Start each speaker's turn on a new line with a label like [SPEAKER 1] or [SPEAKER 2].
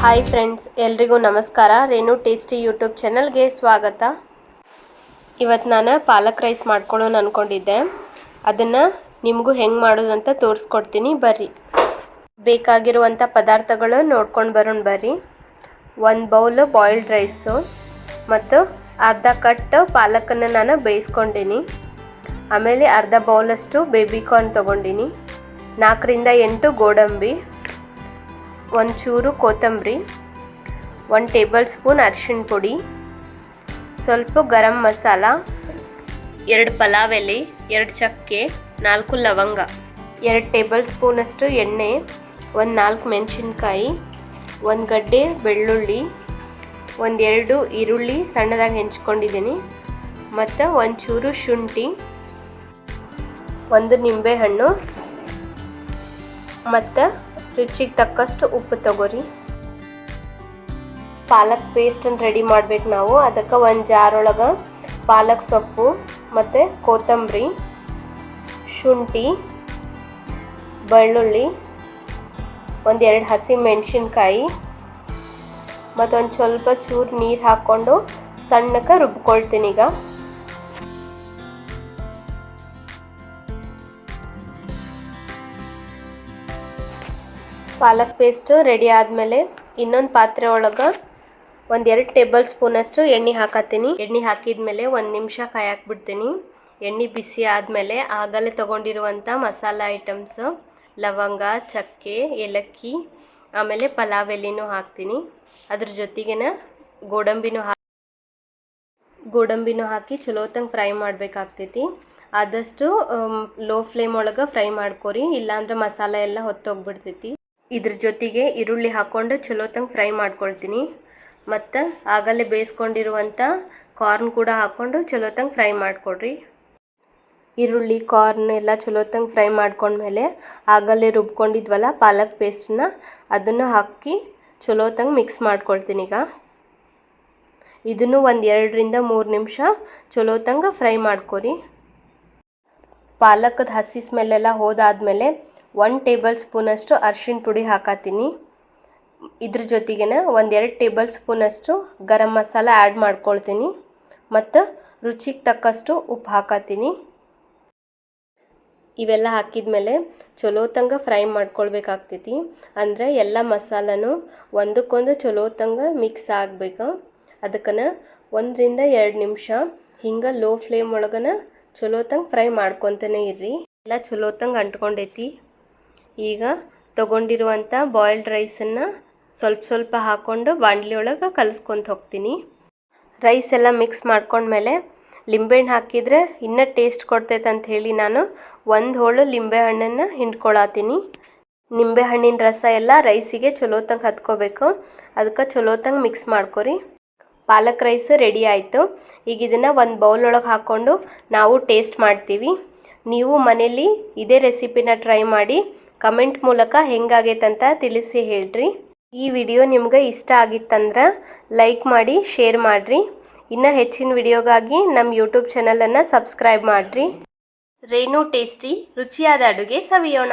[SPEAKER 1] Hi friends ಎಲ್ರಿಗೂ ನಮಸ್ಕಾರ. ರೇಣು tasty YouTube ಚಾನಲ್ಗೆ ಸ್ವಾಗತ. ಇವತ್ತು ನಾನು ಪಾಲಕ್ ರೈಸ್ ಮಾಡ್ಕೊಳ್ಳೋಣ ಅಂದ್ಕೊಂಡಿದ್ದೆ ಅದನ್ನು ನಿಮಗೂ ಹೆಂಗೆ ಮಾಡೋದು ಅಂತ ತೋರಿಸ್ಕೊಡ್ತೀನಿ. ಬರ್ರಿ. ಬೇಕಾಗಿರುವಂಥ ಪದಾರ್ಥಗಳು ನೋಡ್ಕೊಂಡು ಬರೋಣ ಬರ್ರಿ. ಒಂದು ಬೌಲು ಬಾಯ್ಲ್ಡ್ ರೈಸು ಮತ್ತು ಅರ್ಧ ಕಟ್ ಪಾಲಕನ್ನು ನಾನು ಬೇಯಿಸ್ಕೊಂಡಿನಿ. ಆಮೇಲೆ ಅರ್ಧ ಬೌಲಷ್ಟು ಬೇಬಿ ಕಾರ್ನ್ ತೊಗೊಂಡಿನಿ. ನಾಲ್ಕರಿಂದ ಎಂಟು ಗೋಡಂಬಿ. ಒಂದು ಚೂರು ಕೊತ್ತಂಬರಿ ಒನ್ ಟೇಬಲ್ ಸ್ಪೂನ್ ಅರಿಶಿಣ ಪುಡಿ, ಸ್ವಲ್ಪ ಗರಂ ಮಸಾಲ, ಎರಡು ಪಲಾವ್ ಎಲೆ ಎರಡು ಚಕ್ಕೆ, ನಾಲ್ಕು ಲವಂಗ. ಎರಡು ಟೇಬಲ್ ಸ್ಪೂನಷ್ಟು ಎಣ್ಣೆ, ಒಂದು ನಾಲ್ಕು ಮೆಣಸಿನ್ಕಾಯಿ, ಒಂದು ಗಡ್ಡೆ ಬೆಳ್ಳುಳ್ಳಿ ಒಂದೆರಡು ಈರುಳ್ಳಿ ಸಣ್ಣದಾಗಿ ಹೆಂಚ್ಕೊಂಡಿದ್ದೀನಿ, ಮತ್ತು ಒಂದು ಚೂರು ಶುಂಠಿ, ಒಂದು ನಿಂಬೆಹಣ್ಣು, ಮತ್ತು ರುಚಿಗೆ ತಕ್ಕಷ್ಟು ಉಪ್ಪು ತಗೋರಿ ಪಾಲಕ್ ಪೇಸ್ಟನ್ನು ರೆಡಿ ಮಾಡ್ಬೇಕು ನಾವು. ಅದಕ್ಕೆ ಒಂದು ಜಾರೊಳಗೆ ಪಾಲಕ್ ಸೊಪ್ಪು ಮತ್ತು ಕೊತ್ತಂಬರಿ, ಶುಂಠಿ, ಬೆಳ್ಳುಳ್ಳಿ ಒಂದೆರಡು ಹಸಿ ಮೆಣಸಿನ್ಕಾಯಿ ಮತ್ತೊಂದು ಸ್ವಲ್ಪ ಚೂರು ನೀರು ಹಾಕ್ಕೊಂಡು ಸಣ್ಣಕ್ಕೆ ರುಬ್ಕೊಳ್ತೀನಿ ಈಗ. ಪಾಲಕ್ ಪೇಸ್ಟು ರೆಡಿ ಆದಮೇಲೆ ಇನ್ನೊಂದು ಪಾತ್ರೆ ಒಳಗೆ ಒಂದೆರಡು ಟೇಬಲ್ ಸ್ಪೂನಷ್ಟು ಎಣ್ಣೆ ಹಾಕತ್ತೀನಿ. ಎಣ್ಣೆ ಹಾಕಿದ್ಮೇಲೆ ಒಂದು ನಿಮಿಷ ಕಾಯಾಕ್ಬಿಡ್ತೀನಿ. ಎಣ್ಣೆ ಬಿಸಿ ಆದಮೇಲೆ ಆಗಲೇ ತೊಗೊಂಡಿರುವಂಥ ಮಸಾಲ ಐಟಮ್ಸ್ ಲವಂಗ, ಚಕ್ಕೆ, ಏಲಕ್ಕಿ, ಆಮೇಲೆ ಪಲಾವ್ ಎಲ್ಲಿನೂ ಹಾಕ್ತೀನಿ. ಅದ್ರ ಜೊತೆಗೆನ ಗೋಡಂಬಿನೂ ಹಾ ಗೋಡಂಬಿನೂ ಹಾಕಿ ಚಲೋತಂಗೆ ಫ್ರೈ ಮಾಡಬೇಕಾಗ್ತೈತಿ. ಆದಷ್ಟು ಲೋ ಫ್ಲೇಮ್ ಒಳಗೆ ಫ್ರೈ ಮಾಡ್ಕೋರಿ. ಇಲ್ಲಾಂದ್ರೆ ಮಸಾಲೆ ಎಲ್ಲ ಹೊತ್ತೋಗ್ಬಿಡ್ತೈತಿ. ಇದ್ರ ಜೊತೆಗೆ ಈರುಳ್ಳಿ ಹಾಕ್ಕೊಂಡು ಚಲೋತಂಗೆ ಫ್ರೈ ಮಾಡ್ಕೊಳ್ತೀನಿ. ಮತ್ತು ಆಗಲೇ ಬೇಯಿಸ್ಕೊಂಡಿರುವಂಥ ಕಾರ್ನ್ ಕೂಡ ಹಾಕ್ಕೊಂಡು ಚಲೋತಂಗೆ ಫ್ರೈ ಮಾಡಿಕೊಡ್ರಿ. ಈರುಳ್ಳಿ ಕಾರ್ನ್ ಎಲ್ಲ ಚಲೋತಂಗೆ ಫ್ರೈ ಮಾಡ್ಕೊಂಡ್ಮೇಲೆ ಆಗಲೇ ರುಬ್ಕೊಂಡಿದ್ವಲ್ಲ ಪಾಲಕ್ ಪೇಸ್ಟನ್ನ ಅದನ್ನು ಹಾಕಿ ಚಲೋತಂಗೆ ಮಿಕ್ಸ್ ಮಾಡ್ಕೊಳ್ತೀನಿ ಈಗ. ಇದನ್ನು ಒಂದು ಎರಡರಿಂದ ಮೂರು ನಿಮಿಷ ಚಲೋತಂಗೆ ಫ್ರೈ ಮಾಡ್ಕೊರಿ. ಪಾಲಕದ ಹಸಿ ಸ್ಮೆಲ್ಲೆಲ್ಲ ಹೋದಾದ್ಮೇಲೆ ಒನ್ ಟೇಬಲ್ ಸ್ಪೂನಷ್ಟು ಅರ್ಶಿನ ಪುಡಿ ಹಾಕತ್ತೀನಿ ಇದ್ರ ಜೊತೆಗೇನೆ ಒಂದೆರಡು ಟೇಬಲ್ ಸ್ಪೂನಷ್ಟು ಗರಂ ಮಸಾಲ ಆ್ಯಡ್ ಮಾಡ್ಕೊಳ್ತೀನಿ. ಮತ್ತು ರುಚಿಗೆ ತಕ್ಕಷ್ಟು ಉಪ್ಪು ಹಾಕತ್ತೀನಿ ಇವೆಲ್ಲ ಹಾಕಿದ್ಮೇಲೆ ಚಲೋತಂಗ ಫ್ರೈ ಮಾಡ್ಕೊಳ್ಬೇಕಾಗ್ತೈತಿ. ಅಂದರೆ ಎಲ್ಲ ಮಸಾಲನೂ ಒಂದಕ್ಕೊಂದು ಚಲೋತಂಗ ಮಿಕ್ಸ್ ಆಗಬೇಕು. ಅದಕ್ಕನ ಒಂದರಿಂದ ಎರಡು ನಿಮಿಷ ಹಿಂಗೆ ಲೋ ಫ್ಲೇಮ್ ಒಳಗನ ಚಲೋತಂಗೆ ಫ್ರೈ ಮಾಡ್ಕೊತಾನೆ ಇರ್ರಿ. ಎಲ್ಲ ಚಲೋತಂಗೆ ಅಂಟ್ಕೊಂಡೈತಿ. ಈಗ ತೊಗೊಂಡಿರುವಂಥ ಬಾಯ್ಲ್ಡ್ ರೈಸನ್ನು ಸ್ವಲ್ಪ ಸ್ವಲ್ಪ ಹಾಕ್ಕೊಂಡು ಬಾಣಲಿ ಒಳಗೆ ಕಲಿಸ್ಕೊಂತ ಹೋಗ್ತೀನಿ. ರೈಸ್ ಎಲ್ಲ ಮಿಕ್ಸ್ ಮಾಡ್ಕೊಂಡ್ಮೇಲೆ ಲಿಂಬೆಹಣ್ಣು ಹಾಕಿದರೆ ಇನ್ನೂ ಟೇಸ್ಟ್ ಕೊಡ್ತೈತೆ ಅಂತ ಹೇಳಿ ನಾನು ಒಂದು ಹೋಳು ಲಿಂಬೆಹಣ್ಣನ್ನು ಹಿಂಡ್ಕೊಳತ್ತೀನಿ ನಿಂಬೆಹಣ್ಣಿನ ರಸ ಎಲ್ಲ ರೈಸಿಗೆ ಚಲೋತಂಗೆ ಹತ್ಕೋಬೇಕು. ಅದಕ್ಕೆ ಚಲೋತಂಗೆ ಮಿಕ್ಸ್ ಮಾಡ್ಕೊರಿ. ಪಾಲಕ್ ರೈಸ್ ರೆಡಿ ಆಯಿತು. ಈಗ ಇದನ್ನು ಒಂದು ಬೌಲ್ ಒಳಗೆ ಹಾಕ್ಕೊಂಡು ನಾವು ಟೇಸ್ಟ್ ಮಾಡ್ತೀವಿ. ನೀವು ಮನೇಲಿ ಇದೇ ರೆಸಿಪಿನ ಟ್ರೈ ಮಾಡಿ. ಕಮೆಂಟ್ ಮೂಲಕ ಹೆಂಗಾಗೈತಂತ ತಿಳಿಸಿ ಹೇಳ್ರಿ. ಈ ವಿಡಿಯೋ ನಿಮ್ಗೆ ಇಷ್ಟ ಆಗಿತ್ತಂದ್ರೆ ಲೈಕ್ ಮಾಡಿ, ಶೇರ್ ಮಾಡಿರಿ. ಇನ್ನು ಹೆಚ್ಚಿನ ವಿಡಿಯೋಗಾಗಿ ನಮ್ಮ ಯೂಟ್ಯೂಬ್ ಚಾನಲನ್ನು ಸಬ್ಸ್ಕ್ರೈಬ್ ಮಾಡಿರಿ. ರೇಣು ಟೇಸ್ಟಿ, ರುಚಿಯಾದ ಅಡುಗೆ ಸವಿಯೋಣ.